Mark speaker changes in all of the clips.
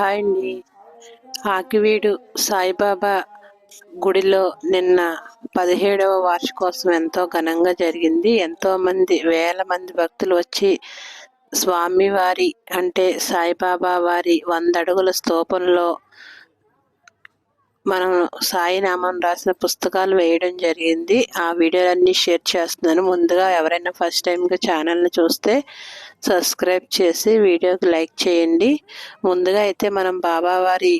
Speaker 1: Hi అండి ఆకివీడు సాయిబాబా గుడిలో నిన్న పదిహేడవ వార్షికోత్సవం ఎంతో ఘనంగా జరిగింది. ఎంతో మంది వేల మంది భక్తులు వచ్చి స్వామివారి అంటే సాయిబాబా వారి వంద అడుగుల స్తూపంలో మనం సాయినామం రాసిన పుస్తకాలు వేయడం జరిగింది. ఆ వీడియోలన్నీ షేర్ చేస్తున్నాను. ముందుగా ఎవరైనా ఫస్ట్ టైంగా ఛానల్ని చూస్తే సబ్స్క్రైబ్ చేసి వీడియోకి లైక్ చేయండి. ముందుగా అయితే మనం బాబావారి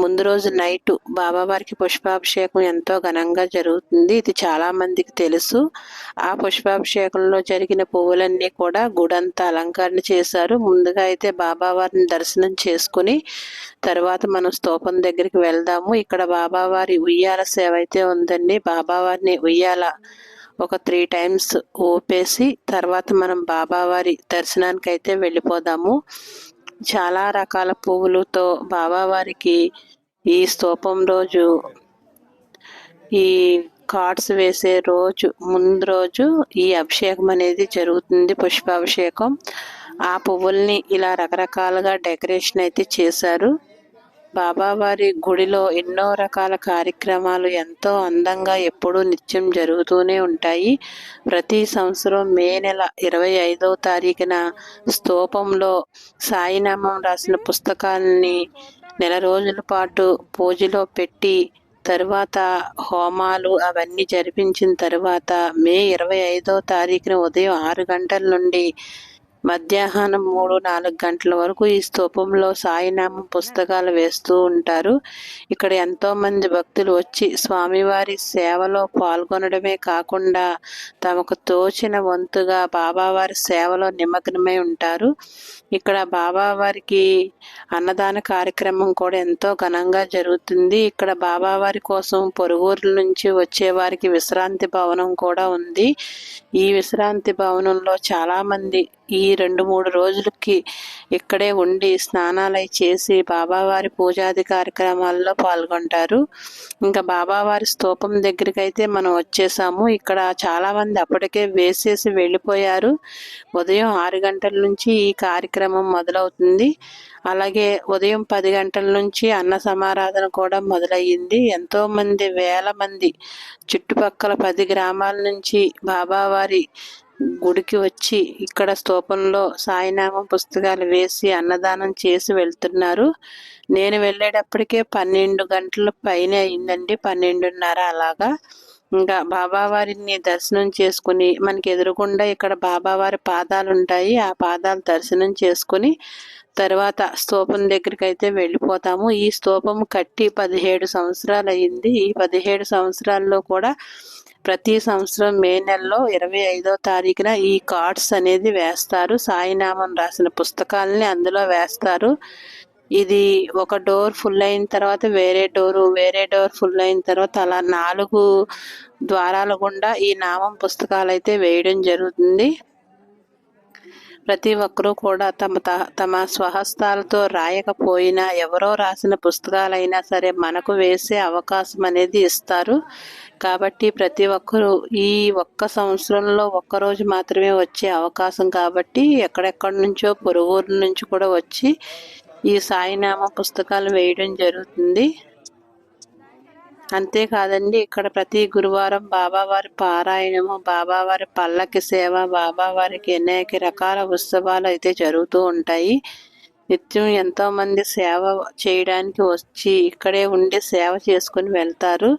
Speaker 1: ముందు రోజు నైట్ బాబావారికి పుష్పాభిషేకం ఎంతో ఘనంగా జరుగుతుంది. ఇది చాలా మందికి తెలుసు. ఆ పుష్పాభిషేకంలో జరిగిన పువ్వులన్నీ కూడా గుడంతా అలంకరణ చేశారు. ముందుగా అయితే బాబావారిని దర్శనం చేసుకుని తర్వాత మనం స్తూపం దగ్గరికి వెళ్దాము. ఇక్కడ బాబావారి ఉయ్యాల సేవ అయితే ఉందండి. బాబావారిని ఉయ్యాల ఒక త్రీ టైమ్స్ ఊపేసి తర్వాత మనం బాబావారి దర్శనానికి అయితే వెళ్ళిపోదాము. చాలా రకాల పువ్వులతో బాబావారికి ఈ స్తూపం రోజు ఈ కార్డ్స్ వేసే రోజు ముందు రోజు ఈ అభిషేకం అనేది జరుగుతుంది పుష్పాభిషేకం. ఆ పువ్వుల్ని ఇలా రకరకాలుగా డెకరేషన్ అయితే చేశారు. బాబావారి గుడిలో ఎన్నో రకాల కార్యక్రమాలు ఎంతో అందంగా ఎప్పుడూ నిత్యం జరుగుతూనే ఉంటాయి. ప్రతి సంవత్సరం మే నెల ఇరవై ఐదవ తారీఖున స్తూపంలో సాయినామం రాసిన పుస్తకాన్ని నెల రోజుల పాటు పూజలో పెట్టి తరువాత హోమాలు అవన్నీ జరిపించిన తర్వాత మే ఇరవై ఐదో తారీఖున ఉదయం ఆరు గంటల నుండి మధ్యాహ్నం మూడు నాలుగు గంటల వరకు ఈ స్తూపంలో సాయినామం పుస్తకాలు వేస్తూ ఉంటారు. ఇక్కడ ఎంతోమంది భక్తులు వచ్చి స్వామివారి సేవలో పాల్గొనడమే కాకుండా తమకు తోచిన వంతుగా బాబావారి సేవలో నిమగ్నమై ఉంటారు. ఇక్కడ బాబావారికి అన్నదాన కార్యక్రమం కూడా ఎంతో ఘనంగా జరుగుతుంది. ఇక్కడ బాబావారి కోసం పొరుగురుల నుంచి వచ్చేవారికి విశ్రాంతి భవనం కూడా ఉంది. ఈ విశ్రాంతి భవనంలో చాలామంది ఈ రెండు మూడు రోజులకి ఇక్కడే ఉండి స్నానాలు చేసి బాబావారి పూజాది కార్యక్రమాల్లో పాల్గొంటారు. ఇంకా బాబావారి స్తూపం దగ్గరికి అయితే మనం వచ్చేసాము. ఇక్కడ చాలామంది అప్పటికే వేసేసి వెళ్ళిపోయారు. ఉదయం ఆరు గంటల నుంచి ఈ కార్యక్రమం మొదలవుతుంది. అలాగే ఉదయం పది గంటల నుంచి అన్న సమారాధన కూడా మొదలయ్యింది. ఎంతోమంది వేల మంది చుట్టుపక్కల పది గ్రామాల నుంచి బాబావారి గుడికి వచ్చి ఇక్కడ స్తూపంలో సాయినామం పుస్తకాలు వేసి అన్నదానం చేసి వెళ్తున్నారు. నేను వెళ్ళేటప్పటికే పన్నెండు గంటల పైన అయిందండి పన్నెండున్నర అలాగా. ఇంకా బాబావారిని దర్శనం చేసుకుని మనకి ఎదురుగుండా ఇక్కడ బాబావారి పాదాలు ఉంటాయి ఆ పాదాలు దర్శనం చేసుకుని తర్వాత స్తూపం దగ్గరికి అయితే వెళ్ళిపోతాము. ఈ స్తూపం కట్టి పదిహేడు సంవత్సరాలు అయింది ఈ పదిహేడు సంవత్సరాల్లో కూడా ప్రతి సంవత్సరం మే నెలలో ఇరవై ఐదో తారీఖున ఈ కార్డ్స్ అనేది వేస్తారు. సాయినామం రాసిన పుస్తకాలని అందులో వేస్తారు. ఇది ఒక డోర్ ఫుల్ అయిన తర్వాత వేరే డోరు వేరే డోర్ ఫుల్ అయిన తర్వాత అలా నాలుగు ద్వారాల గుండా ఈ నామం పుస్తకాలు అయితే వేయడం జరుగుతుంది. ప్రతి ఒక్కరూ కూడా తమ తమ స్వహస్తాలతో రాయకపోయినా ఎవరో రాసిన పుస్తకాలైనా సరే మనకు వేసే అవకాశం అనేది ఇస్తారు. కాబట్టి ప్రతి ఒక్కరూ ఈ ఒక్క సంవత్సరంలో ఒక్కరోజు మాత్రమే వచ్చే అవకాశం కాబట్టి ఎక్కడెక్కడి నుంచో పొరుగురు నుంచి కూడా వచ్చి ఈ సాయినామ పుస్తకాలు వేయడం జరుగుతుంది. అంతేకాదండి ఇక్కడ ప్రతి గురువారం బాబావారి పారాయణము బాబావారి పల్లకి సేవ బాబావారికి అనేక రకాల ఉత్సవాలు అయితే జరుగుతూ ఉంటాయి. నిత్యం ఎంతోమంది సేవ చేయడానికి వచ్చి ఇక్కడే ఉండి సేవ చేసుకుని వెళ్తారు.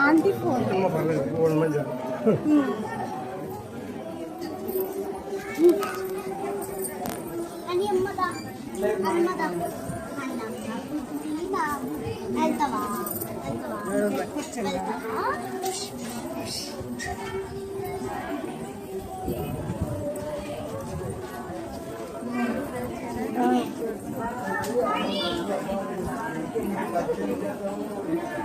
Speaker 2: ఆంటీ ఫోన్ అని అమ్మదా అమ్మదా వెళ్తావా వెళ్తావా aqui no botão.